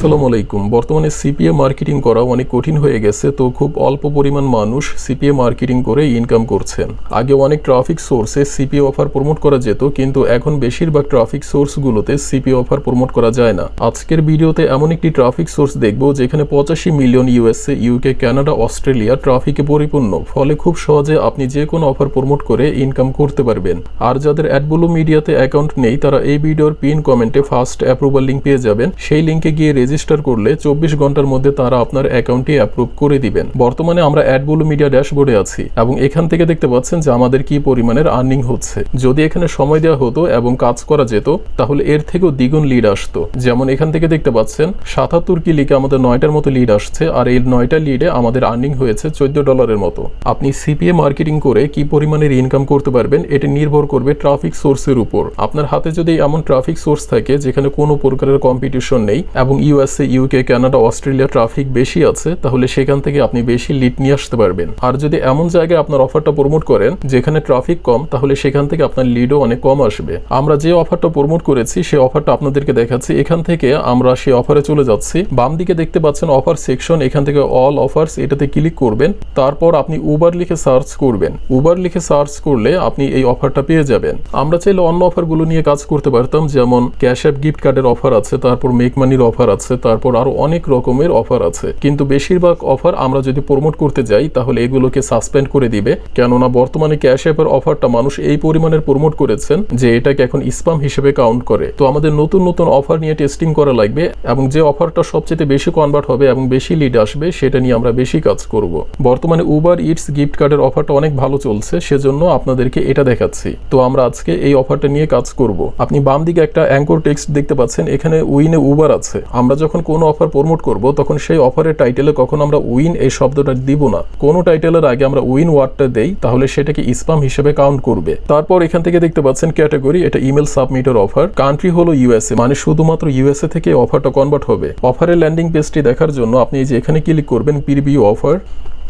আসসালামু আলাইকুম। বর্তমানে সিপিএ মার্কেটিং করা অনেক কঠিন হয়ে গেছে, তো খুব অল্প পরিমাণ মানুষ সিপিএ মার্কেটিং করে ইনকাম করছেন। আগে অনেক ট্রাফিক সোর্সে সিপিএ অফার প্রমোট করা যেত, কিন্তু এখন বেশিরভাগ ট্রাফিক সোর্সগুলোতে সিপিএ অফার প্রমোট করা যায় না। আজকের ভিডিওতে এমন একটি ট্রাফিক সোর্স দেখব, যেখানে পঁচাশি million USA UK Canada Australia ট্রাফিকে পরিপূর্ণ। ফলে খুব সহজে আপনি যে কোনো অফার প্রমোট করে ইনকাম করতে পারবেন। আর যাদের অ্যাডবুলো মিডিয়াতে অ্যাকাউন্ট নেই, তারা এই ভিডিওর পিন কমেন্টে ফার্স্ট অ্যাপ্রুভাল লিঙ্ক পেয়ে যাবেন। সেই লিঙ্কে গিয়ে রেজিস্টার করলে চব্বিশ ঘণ্টার মধ্যে তারা আপনার অ্যাকাউন্টটি অ্যাপ্রুভ করে দিবেন। বর্তমানে আমরা অ্যাডবুলো মিডিয়া ড্যাশবোর্ডে আছি এবং এখান থেকে দেখতে পাচ্ছেন যে আমাদের কি পরিমাণের আর্নিং হচ্ছে। যদি এখানে সময় দেওয়া হতো এবং কাজ করা যেত, তাহলে এর থেকেও দ্বিগুণ লিড আসতো। যেমন এখান থেকে দেখতে পাচ্ছেন, সাতাত্তর কি কিলিকে আমাদের নয়টার মতো লিড আসছে, আর এই নয়টা লিডে আমাদের আর্নিং হয়েছে চোদ্দ ডলারের মতো। আপনি সিপিএ মার্কেটিং করে কি পরিমাণের ইনকাম করতে পারবেন, এটি নির্ভর করবে ট্রাফিক সোর্সের উপর। আপনার হাতে যদি এমন ট্রাফিক সোর্স থাকে, যেখানে কোনো প্রকারের কম্পিটিশন নেই এবং USA UK Canada Australia traffic বেশি আছে, তাহলে সেখান থেকে আপনি বেশি লিড নিয়ে আসতে পারবেন। আর যদি এমন জায়গায় আপনার অফারটা প্রমোট করেন, যেখানে ট্রাফিক কম, তাহলে সেখান থেকে আপনার লিডও অনেক কম আসবে। আমরা যে অফারটা প্রমোট করেছি সেই অফারটা আপনাদেরকে দেখাচ্ছি। এখান থেকে আমরা সেই অফারে চলে যাচ্ছি। বাম দিকে দেখতে পাচ্ছেন অফার সেকশন এখান থেকে অল অফার্স এটাতে ক্লিক করবেন। তারপর আপনি উবার লিখে সার্চ করবেন। উবার লিখে সার্চ করলে আপনি এই অফারটা পেয়ে যাবেন। আমরা চাইলে অন্য অফারগুলো নিয়ে কাজ করতে পারতাম, যেমন ক্যাশ অ্যাপ গিফট কার্ডের অফার আছে, তারপর মেক মানির অফার আছে। তারপর আরও অনেক রকমের অফার আছে। কিন্তু বেশিরভাগ অফার আমরা যদি প্রমোট করতে যাই, তাহলে এগুলোকে সাসপেন্ড করে দিবে। কেননা বর্তমানে ক্যাশ অ্যাপের অফারটা মানুষ এই পরিমাণের প্রমোট করেছেন যে এটাকে এখন স্পাম হিসেবে কাউন্ট করে। তো আমাদের নতুন নতুন অফার নিয়ে টেস্টিং করা লাগবে এবং যে অফারটা সবচেয়ে বেশি কনভার্ট হবে এবং বেশি লিড আসবে, সেটা নিয়ে আমরা বেশি কাজ করব। বর্তমানে উবার ইটস গিফট কার্ডের অফারটা অনেক ভালো চলছে, সেজন্য আপনাদেরকে এটা দেখাচ্ছি। তো আমরা আজকে এই অফারটা নিয়ে কাজ করব। আপনি বাম দিকে একটা অ্যাঙ্কর টেক্সট দেখতে পাচ্ছেন, এখানে উইনে উবার আছে। আমরা যখন কোনো অফার প্রমোট করব, তখন সেই অফারের টাইটেলে কখন আমরা উইন এই শব্দটা দিব না। কোনো টাইটেলের আগে আমরা উইন ওয়ার্ডটা দেই, তাহলে সেটাকে স্পাম হিসেবে কাউন্ট করবে। তারপর এখান থেকে দেখতে পাচ্ছেন ক্যাটাগরি এটা ইমেল সাবমিটের অফার কান্ট্রি হলো ইউএসএ মানে শুধুমাত্র ইউএসএ থেকে অফারটা কনভার্ট হবে। অফারের ল্যান্ডিং পেজটি দেখার জন্য আপনি এই যে এখানে ক্লিক করবেন প্রিভিউ অফার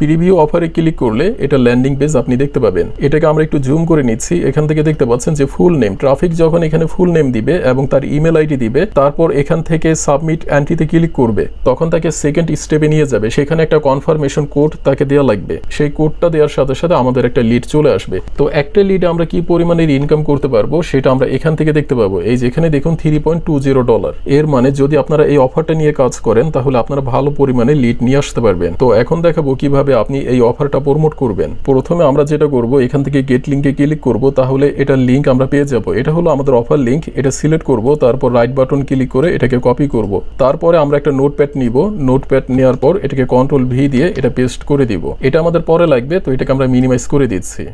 প্রিভিউ অফারে ক্লিক করলে এটা ল্যান্ডিং পেজ আপনি দেখতে পাবেন। এটাকে আমরা একটু জুম করে নিচ্ছি। এখান থেকে দেখতে পাচ্ছেন যে ফুল নেম ট্রাফিক যখন এখানে ফুল নেম দিবে এবং তার ইমেল আইডি দিবে, তারপর এখান থেকে সাবমিট অ্যান্টিতে ক্লিক করবে। তখন তাকে সেকেন্ড স্টেপে নিয়ে যাবে। সেখানে একটা কনফার্মেশন কোড তাকে দেওয়া লাগবে। সেই কোডটা দেওয়ার সাথে সাথে আমাদের একটা লিড চলে আসবে। তো একটা লিডে আমরা কি পরিমাণের ইনকাম করতে পারব, সেটা আমরা এখান থেকে দেখতে পাবো। এই যেখানে দেখুন three point two zero dollar এর মানে যদি আপনারা এই অফারটা নিয়ে কাজ করেন, তাহলে আপনারা ভালো পরিমাণে লিড নিয়ে আসতে পারবেন। তো এখন দেখাবো কীভাবে আপনি এই অফারটা প্রমোট করবেন। প্রথমে আমরা যেটা করব, এখান থেকে গেট লিঙ্কে ক্লিক করব, তাহলে এটা লিঙ্ক আমরা পেয়ে যাব। এটা হলো আমাদের অফার লিঙ্ক এটা সিলেক্ট করব, তারপর রাইট বাটন ক্লিক করে এটাকে কপি করব। তারপরে আমরা একটা নোটপ্যাড নিব। নোটপ্যাড নেওয়ার পর এটাকে কন্ট্রোল ভি দিয়ে এটা পেস্ট করে দিব। এটা আমাদের পরে লাগবে, তো এটাকে আমরা মিনিমাইজ করে দিচ্ছি।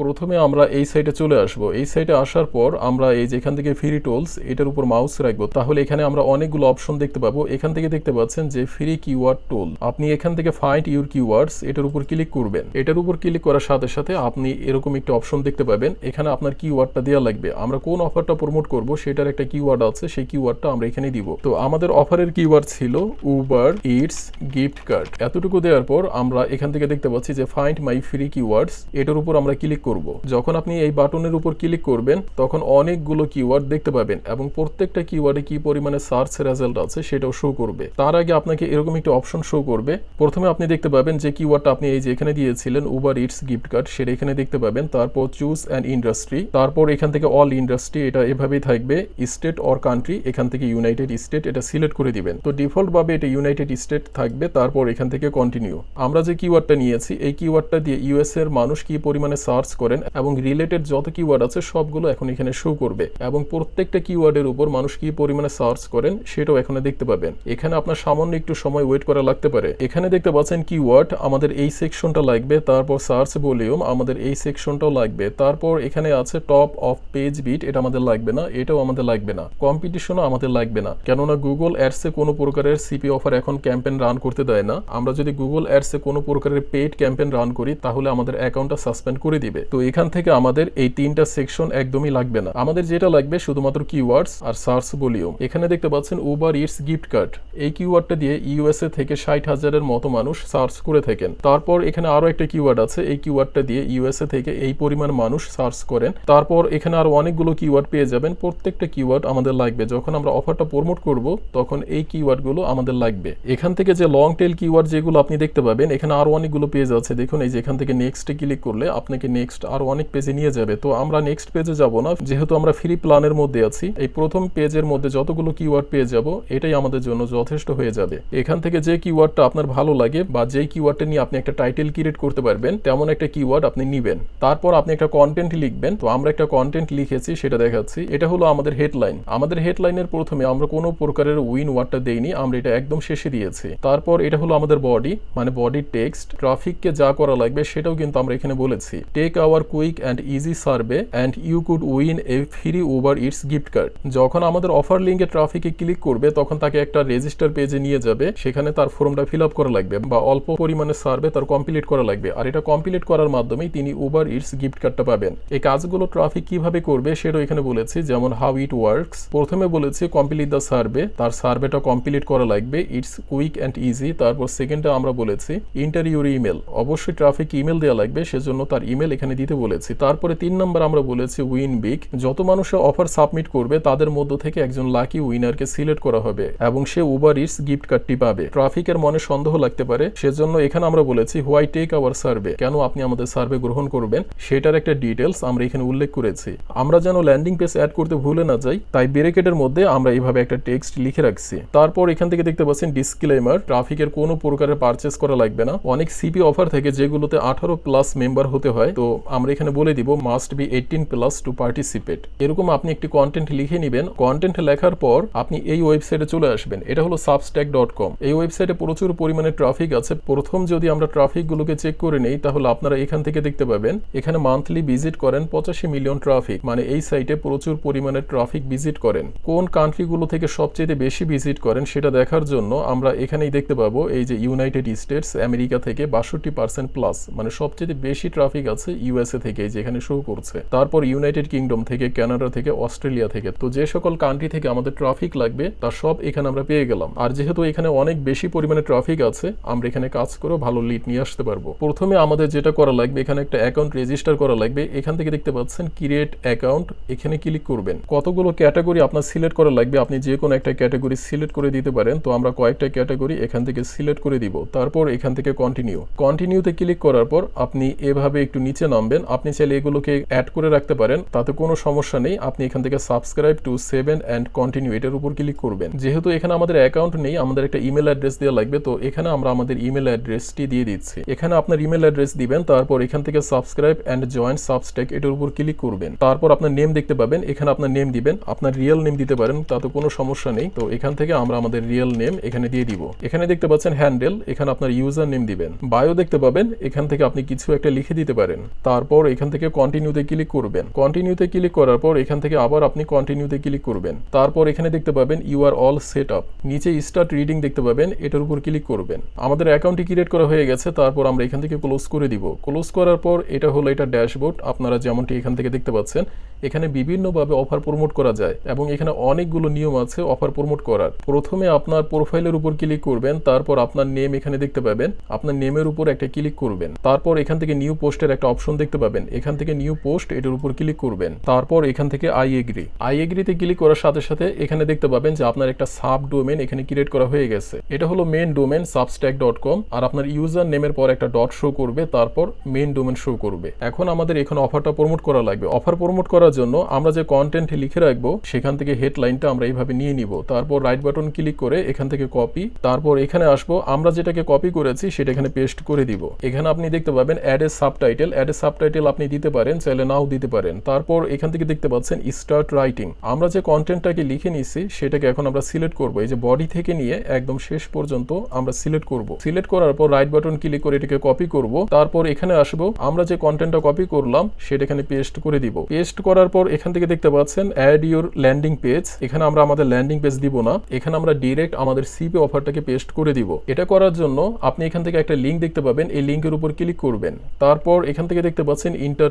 প্রথমে আমরা এই সাইডে চলে আসব। এই সাইডে আসার পর আমরা এই যেখান থেকে ফ্রি টোলস এটার উপর মাউস রাখব। তাহলে এখানে আমরা অনেকগুলো অপশন দেখতে পাবো। এখান থেকে দেখতে পাচ্ছেন যে ফ্রি কিওয়ার্ড টোল আপনি এখান থেকে ফাইন্ড ইউর কিওয়ার্ডস এটার উপর ক্লিক করবেন। এটার উপর ক্লিক করার সাথে সাথে আপনি এরকম একটি অপশন দেখতে পাবেন। এখানে আপনার কিওয়ার্ডটা দেওয়া লাগবে। আমরা কোন অফারটা প্রমোট করব, সেটার একটা কিওয়ার্ড আছে, সেই কিওয়ার্ডটা আমরা এখানে দিব। তো আমাদের অফারের কিওয়ার্ড ছিল উবার ইটস গিফট কার্ড এতটুকু দেওয়ার পর আমরা এখান থেকে দেখতে পাচ্ছি যে ফাইন্ড মাই ফ্রি কিওয়ার্ডস এটার উপর আমরা ক্লিক করব। যখন আপনি এই বাটনের উপর ক্লিক করবেন, তখন অনেকগুলো কিওয়ার্ড দেখতে পাবেন এবং প্রত্যেকটা কিওয়ার্ডে কি পরিমাণে সার্চ রেজাল্ট আছে সেটাও শো করবে। তার আগে আপনাকে এরকম একটা অপশন শো করবে। প্রথমে আপনি দেখতে পাবেন যে কিওয়ার্ডটা আপনি এই যে এখানে দিয়েছিলেন উবার ইটস গিফট কার্ড সেটা এখানে দেখতে পাবেন। তারপর চুজ অ্যান্ড ইন্ডাস্ট্রি তারপর এখান থেকে অল ইন্ডাস্ট্রি এটা এভাবেই থাকবে। স্টেট অর কান্ট্রি এখান থেকে ইউনাইটেড স্টেট এটা সিলেক্ট করে দিবেন। তো ডিফল্ট ভাবে এটা ইউনাইটেড স্টেট থাকবে, তারপর এখান থেকে কন্টিনিউ আমরা যে কিওয়ার্ডটা নিয়েছি, এই কিওয়ার্ডটা দিয়ে ইউএস এর মানুষ কি পরিমাণে সার্চ করেন এবং রিলেটেড যত কিওয়ার্ড আছে সবগুলো এখন এখানে শো করবে এবং প্রত্যেকটা কিওয়ার্ডের উপর মানুষ কি পরিমাণে সার্চ করেন সেটাও এখানে দেখতে পাবেন। এখানে আপনার সামান্য একটু সময় ওয়েট করা লাগতে পারে। এখানে দেখতে পাচ্ছেন কিওয়ার্ড আমাদের এই সেকশনটা লাগবে, তারপর সার্চ ভলিউম আমাদের এই সেকশনটাও লাগবে, তারপর এখানে আছে টপ অফ পেজ বিট এটা আমাদের লাগবে না, এটাও আমাদের লাগবে না। কম্পিটিশনও আমাদের লাগবে না। কেননা গুগল অ্যাডসে কোনো প্রকারের সিপি অফার এখন ক্যাম্পেন রান করতে দেয় না। আমরা যদি গুগল অ্যাডসে কোনো প্রকারের পেইড ক্যাম্পেন রান করি, তাহলে আমাদের অ্যাকাউন্টটা সাসপেন্ড করে দিবে। তো এখান থেকে আমাদের এই তিনটা সেকশন একদমই লাগবে না। আমাদের যেটা লাগবে শুধুমাত্র কিওয়ার্ডস আর সার্চ ভলিউম এখানে দেখতে পাচ্ছেন উবার ইটস গিফট কার্ড এই কিওয়ার্ডটা দিয়ে ইউএসএ থেকে ষাট হাজারের মতো মানুষ সার্চ করে থাকেন। তারপর এখানে আরও একটা কিওয়ার্ড আছে। এই কিওয়ার্ডটা দিয়ে ইউএসএ থেকে এই পরিমাণ মানুষ সার্চ করেন। তারপর এখানে আরও অনেকগুলো কিওয়ার্ড পেয়ে যাবেন। প্রত্যেকটা কিওয়ার্ড আমাদের লাগবে। যখন আমরা অফারটা প্রমোট করব, তখন এই কিওয়ার্ডগুলো আমাদের লাগবে। এখান থেকে যে লং টেল কিওয়ার্ড যেগুলো আপনি দেখতে পাবেন, এখানে আরও অনেকগুলো পেজ আছে। দেখুন, এই যে এখান থেকে নেক্সটে ক্লিক করলে আপনাকে নেক্সট আরও অনেক পেজে নিয়ে যাবে। তো আমরা নেক্সট পেজে যাব না। যেহেতু আমরা ফ্রি প্ল্যানের মধ্যে আছি, এই প্রথম পেজের মধ্যে যতগুলো কিওয়ার্ড পেয়ে যাব, এটাই আমাদের জন্য যথেষ্ট হয়ে যাবে। এখান থেকে যে কিওয়ার্ডটা আপনার ভালো লাগে বা যেই কিওয়ার্ডটা নিয়ে আপনি একটা টাইটেল ক্রিয়েট করতে পারবেন, তেমন একটা কিওয়ার্ড আপনি নিবেন। তারপর আপনি একটা কন্টেন্ট লিখবেন। তো আমরা একটা কন্টেন্ট লিখেছি, সেটা দেখাচ্ছি। এটা হলো আমাদের হেডলাইন আমাদের হেডলাইনের প্রথমে আমরা কোনো প্রকারের উইন ওয়ার্ডটা দেইনি, আমরা এটা একদম শেষে দিয়েছি। তারপর এটা হলো আমাদের বডি মানে বডি টেক্সট ট্রাফিককে যা করা লাগবে, সেটাও কিন্তু আমরা এখানে বলেছি। Take our quick and easy survey and you could win a free Uber Eats gift card যখন আমাদের অফার লিঙ্কে ট্রাফিকে ক্লিক করবে, তখন তাকে একটা রেজিস্টার পেজে নিয়ে যাবে। সেখানে তার ফর্মটা ফিল আপ করা লাগবে বা অল্প পরিমাণে সার্ভে তার কমপ্লিট করা লাগবে। আর এটা কমপ্লিট করার মাধ্যমেই তিনি উবার ইটস গিফট কার্ডটা পাবেন। এই কাজগুলো ট্রাফিক কীভাবে করবে, সেটাও এখানে বলেছি, যেমন হাউ ইট ওয়ার্কস প্রথমে বলেছি কমপ্লিট দ্য সার্ভে তার সার্ভেটা কমপ্লিট করা লাগবে ইটস কুইক অ্যান্ড ইজি তারপর সেকেন্ডে আমরা বলেছি ইন্টার ইউর ইমেল অবশ্যই ট্রাফিক ইমেল দেওয়া লাগবে, সেজন্য তার ইমেল এখানে দিতে বলেছি। তারপরে তিন নম্বর আমরা বলেছি উইন বিগ। যত মানুষের অফার সাবমিট করবে, তাদের মধ্য থেকে একজন লাকি উইনারকে সিলেক্ট করা হবে এবং সে উবার ইটস গিফট কার্ডটি পাবে। ট্রাফিকের মনে সন্দেহ লাগতে পারে। সেজন্য এখানে আমরা বলেছি হোয়াই টেক আওয়ার সার্ভে কেন আপনি আমাদের সার্ভে গ্রহণ করবেন? সেটার একটা ডিটেলস আমরা এখানে উল্লেখ করেছি। আমরা যেন ল্যান্ডিং পেজ অ্যাড করতে ভুলে না যাই, তাই ব্রেকেটের মধ্যে আমরা এইভাবে একটা টেক্সট লিখে রাখছি। তারপর এখান থেকে দেখতে পাচ্ছেন ডিসক্লেমার ট্রাফিকের কোনো প্রকারের পারচেস করা লাগবে না। অনেক সিপি অফার থেকে যেগুলোতে আঠারো প্লাস মেম্বার হতে হয়। তো আমরা এখানে বলে দিব must be eighteen plus to participate এরকম আপনি একটি কন্টেন্ট লিখে নেবেন কন্টেন্ট লেখার পর আপনি এই ওয়েবসাইটে চলে আসবেন। এটা হলো সাবস্ট্যাক ডট কম এই ওয়েবসাইটে প্রচুর পরিমাণে ট্রাফিক আছে। প্রথম যদি আমরা ট্রাফিক গুলোকে চেক করে নেই, তাহলে আপনারা এখান থেকে দেখতে পাবেন, এখানে মান্থলি ভিজিট করেন পঁচাশি মিলিয়ন ট্রাফিক মানে এই সাইটে প্রচুর পরিমাণে ট্রাফিক ভিজিট করেন। কোন কান্ট্রিগুলো থেকে সবচেয়ে বেশি ভিজিট করেন সেটা দেখার জন্য আমরা এখানেই দেখতে পাবো, এই যে ইউনাইটেড স্টেটস আমেরিকা থেকে বাষট্টি পার্সেন্ট প্লাস মানে সবচেয়ে বেশি ট্রাফিক আছে ইউএসএ থেকে যেখানে শো করছে, তারপর ইউনাইটেড কিংডম থেকে কানাডা থেকে অস্ট্রেলিয়া থেকে, তো যে সকল কান্ট্রি থেকে আমাদের ট্রাফিক লাগবে, তা সব এখানে আমরা পেয়ে গেলাম। আর যেহেতু এখানে অনেক বেশি পরিমাণে ট্রাফিক আছে, আমরা এখানে কাজ করে ভালো লিড নিয়ে আসতে পারব। প্রথমে আমাদের যেটা করা লাগবে, এখানে একটা অ্যাকাউন্ট রেজিস্টার করা লাগবে। এখান থেকে দেখতে পাচ্ছেন ক্রিয়েট অ্যাকাউন্ট এখানে ক্লিক করবেন। কতগুলো ক্যাটাগরি আপনার সিলেক্ট করা লাগবে, আপনি যে কোনো একটা ক্যাটাগরি সিলেক্ট করে দিতে পারেন, তো আমরা কয়েকটা ক্যাটাগরি এখান থেকে সিলেক্ট করে দিব। তারপর এখান থেকে কন্টিনিউ কন্টিনিউতে ক্লিক করার পর আপনি এভাবে একটু নিচে নামবেন, আপনি চাইলে এগুলোকে অ্যাড করে রাখতে পারেন, তাতে কোনো সমস্যা নেই। আপনি এখান থেকে subscribe to seven and continue এটার উপর ক্লিক করবেন। যেহেতু এখানে আমাদের অ্যাকাউন্ট নেই, আমাদের একটা ইমেল অ্যাড্রেস দেওয়া লাগবে, তো এখানে আমরা আমাদের ইমেল অ্যাড্রেসটি দিয়ে দিচ্ছি। এখানে আপনার ইমেল অ্যাড্রেস দিবেন, তারপর এখান থেকে সাবস্ক্রাইব অ্যান্ড জয়েন সাবস্টেক এটার উপর ক্লিক করবেন। তারপর আপনার নেম দেখতে পাবেন, এখানে আপনার নেম দিবেন, আপনার রিয়েল নেম দিতে পারেন, তাতে কোনো সমস্যা নেই। তো এখান থেকে আমরা আমাদের রিয়েল নেম এখানে দিয়ে দিব। এখানে দেখতে পাচ্ছেন হ্যান্ডেল এখানে আপনার ইউজার নেম দিবেন। বায়ো দেখতে পাবেন, এখান থেকে আপনি কিছু একটা লিখে দিতে পারেন। তারপর এখান থেকে কন্টিনিউতে ক্লিক করবেন। কন্টিনিউতে ক্লিক করার পর এখান থেকে আবার আপনি কন্টিনিউতে ক্লিক করবেন। তারপর এখানে দেখতে পাবেন you are all set up নিচে স্টার্ট রিডিং দেখতে পাবেন, এটার উপর ক্লিক করবেন। আমাদের অ্যাকাউন্টটি ক্রিয়েট করা হয়ে গেছে, তারপর আমরা এখান থেকে ক্লোজ করে দিব। ক্লোজ করার পর এটা হলো এটা ড্যাশবোর্ড আপনারা যেমনটি এখান থেকে দেখতে পাচ্ছেন, এখানে বিভিন্নভাবে অফার প্রমোট করা যায় এবং এখানে অনেকগুলো নিয়ম আছে অফার প্রমোট করার। প্রথমে আপনার প্রোফাইলের উপর ক্লিক করবেন, তারপর আপনার নেম এখানে দেখতে পাবেন, আপনার নেমের উপর একটা ক্লিক করবেন। তারপর এখান থেকে নিউ পোস্টের একটা অপশন দেখতে পাবেন, এখান থেকে নিউ পোস্ট এটার উপর ক্লিক করবেন। তারপর এখান থেকে আই এগ্রি আই এগ্রিতে ক্লিক করার সাথে সাথে এখানে দেখতে পাবেন যে আপনার একটা সাব ডোমেন এখানে ক্রিয়েট করা হয়ে গেছে। এটা হলো main domain Substack dot com আর আপনার ইউজার নেমের পর একটা ডট শো করবে, তারপর মেন ডোমেন শো করবে। এখন আমাদের এখানে অফারটা প্রমোট করা লাগবে। অফার প্রমোট করার জন্য আমরা যে কন্টেন্ট লিখে রাখব, সেখান থেকে হেডলাইনটা আমরা এইভাবে নিয়ে নিব। তারপর রাইট বাটন ক্লিক করে এখান থেকে কপি তারপর এখানে আসব, আমরা যেটাকে কপি করেছি সেটা এখানে পেস্ট করে দিব। এখানে আপনি দেখতে পাবেন add a subtitle add a subtitle আপনি দিতে পারেন, চাইলে নাও দিতে পারেন। তারপর এখান থেকে দেখতে পাচ্ছেন স্টার্ট রাইটিং আমরা যে কন্টেন্টটাকে লিখে নিছি, সেটাকে এখন আমরা সিলেক্ট করব। এই যে বডি থেকে নিয়ে একদম শেষ পর্যন্ত আমরা সিলেক্ট করব। সিলেক্ট করার পর রাইট বাটন ক্লিক করে এটাকে কপি করব। তারপর এখানে আসব। আমরা যে কন্টেন্টটা কপি করলাম, সেটা এখানে পেস্ট করে দিব। পেস্ট করার পর এখান থেকে দেখতে পাচ্ছেন অ্যাড ইউর ল্যান্ডিং পেজ এখানে আমরা আমাদের ল্যান্ডিং পেজ দিব না। এখানে আমরা ডিরেক্ট আমাদের সিপি অফারটাকে পেস্ট করে দিব। এটা করার জন্য আপনি এখান থেকে একটা লিঙ্ক দেখতে পাবেন। এই লিঙ্কের উপর ক্লিক করবেন। তারপর এখান থেকে দেখতে পাচ্ছেন ইন্টার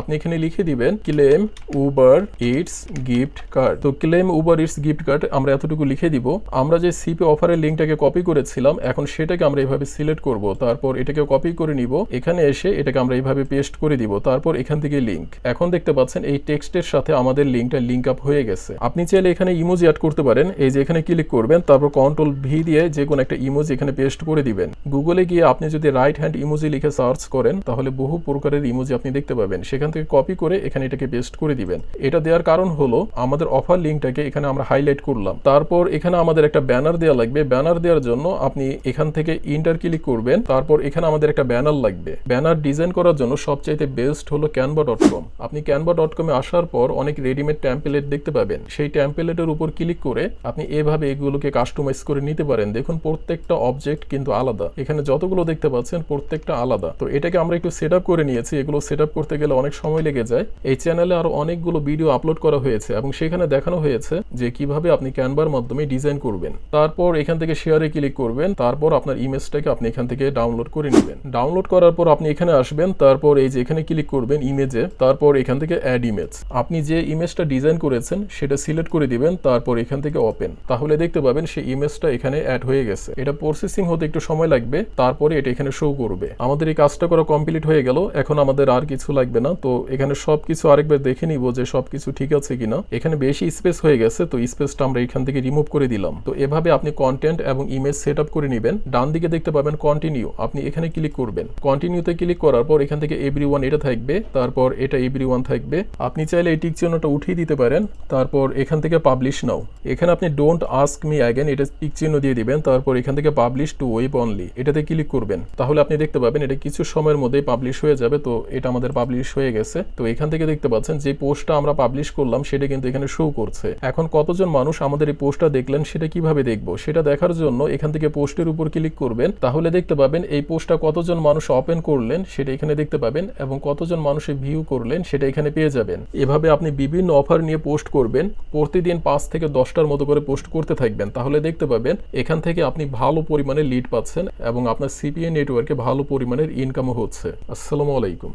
আপনি এখানে লিখে দিবেন claim Uber Eats gift card তো claim Uber Eats gift card আমরা এতটুকু লিখে দিব। আমরা যে সিপি অফারের লিঙ্কটাকে কপি করেছিলাম, এখন সেটাকে আমরা এইভাবে সিলেক্ট করব। তারপর এটাকে কপি করে নিব। এখানে এসে এটাকে আমরা এইভাবে পেস্ট করে দিব। তারপর এখান থেকে লিঙ্ক এখন দেখতে পাচ্ছেন এই টেক্সটের সাথে আমাদের লিঙ্কটা লিঙ্ক আপ হয়ে গেছে। আপনি চাইলে এখানে ইমোজি অ্যাড করতে পারেন। এই যে এখানে ক্লিক করবেন, তারপর কন্ট্রোল ভি দিয়ে যে কোনো একটা ইমোজি এখানে পেস্ট করে দিবেন। গুগলে গিয়ে আপনি যদি রাইট হ্যান্ড ইমোজি লিখে সার্চ করেন, তাহলে বহু প্রকারের ইমোজি আপনি দেখতে পাবেন। সেখান থেকে কপি করে এখানে এটাকে পেস্ট করে দিবেন। এটা দেওয়ার কারণ হলো, আমাদের অফার লিঙ্কটাকে এখানে আমরা হাইলাইট করলাম। তারপর এখানে আমাদের একটা ব্যানার দেওয়া লাগবে। ব্যানার দেওয়ার জন্য আপনি এখান থেকে ইন্টার ক্লিক করবেন। তারপর এখানে আমাদের একটা ব্যানার লাগবে। ব্যানার ডিজাইন করার জন্য সবচাইতে বেস্ট হলো ক্যানভা ডট কম আপনি ক্যানভা ডট কমে আসার পর অনেক রেডিমেড ট্যাম্পলেট দেখতে পাবেন। সেই ট্যাম্পলেটের উপর ক্লিক করে আপনি এভাবে এগুলোকে কাস্টমাইজ করে নিতে পারেন। দেখুন, প্রত্যেকটা অবজেক্ট কিন্তু আলাদা। এখানে যতগুলো দেখতে পাচ্ছেন, প্রত্যেকটা আলাদা। তো এটাকে আমরা একটু সেট করে নিয়েছি। এগুলো সেট করতে গেলে অনেক সময় লেগে যায়। এই চ্যানেলে আরও অনেকগুলো ভিডিও আপলোড করা হয়েছে এবং সেখানে দেখানো হয়েছে যে কীভাবে আপনি ক্যানভার মাধ্যমে ডিজাইন করবেন। তারপর এখান থেকে শেয়ারে ক্লিক করবেন, তারপর আপনার ইমেজটাকে আপনি এখান থেকে ডাউনলোড করে নেবেন। ডাউনলোড করার পর আপনি এখানে আসবেন, তারপর এই যে এখানে ক্লিক করবেন ইমেজে তারপর এখান থেকে অ্যাড ইমেজ আপনি যে ইমেজটা ডিজাইন করেছেন, সেটা সিলেক্ট করে দিবেন, তারপর এখান থেকে ওপেন তাহলে দেখতে পাবেন সেই ইমেজটা এখানে অ্যাড হয়ে গেছে। এটা প্রসেসিং হতে একটু সময় লাগবে, তারপরে এটা এখানে শো করবে। আমাদের এই কাজটা করা কমপ্লিট হয়ে গেল, এখন আমাদের আর কিছু লাগবে না। তো এখানে সবকিছু আরেকবার দেখে নিব যে সবকিছু ঠিক আছে কিনা। এখানে বেশি স্পেস হয়ে গেছে, তো স্পেসটা আমরা এখান থেকে রিমুভ করে দিলাম। তো এভাবে আপনি কন্টেন্ট এবং ইমেজ সেট করে নেবেন। ডান দিকে দেখতে পাবেন কন্টিনিউ আপনি এখানে ক্লিক করবেন। কন্টিনিউতে ক্লিক করার পর এখান থেকে এভরি এটা থাকবে, তারপর এটা এভরি থাকবে। আপনি চাইলে এই টিক চিহ্নটা উঠিয়ে দিতে পারেন, তারপর এখান থেকে পাবলিশ নাও। এখানে আপনি ডোন্ট আস্ক মি অ্যাগেন এটা টিক চিহ্ন দিয়ে দিবেন, তারপর এখান থেকে পাবলিশ টু ওয়েব অনলি এটাতে ক্লিক করবেন। তাহলে আপনি দেখতে পাবেন এটা কিছু সময়ের মধ্যেই পাবলিশ হয়ে যাবে। তো এটা আমাদের পাবলিশ হয়ে গেছে। তো এখান থেকে দেখতে পাচ্ছেন যে পোস্টটা আমরা পাবলিশ করলাম, সেটা কিন্তু এখানে শো করছে। এখন কতজন মানুষ আমাদের এই পোস্টটা দেখলেন, সেটা কীভাবে দেখব? সেটা দেখার জন্য এখান থেকে পোস্টের উপর ক্লিক করবেন। তাহলে দেখতে পাবেন এই পোস্টটা কতজন মানুষ ওপেন করলেন, সেটা এখানে দেখতে পাবেন এবং কতজন মানুষে ভিউ করলেন, সেটা এখানে পেয়ে যাবেন। এভাবে আপনি বিভিন্ন অফার নিয়ে পোস্ট করবেন। প্রতিদিন পাঁচ থেকে দশটার মতো করে পোস্ট করতে থাকবেন। তাহলে দেখতে পাবেন এখান থেকে আপনি ভালো পরিমাণে লিড পাচ্ছেন এবং আপনার সিপিএ নেটওয়ার্কে ভালো পরিমাণের ইনকামও হচ্ছে। আসসালামু আলাইকুম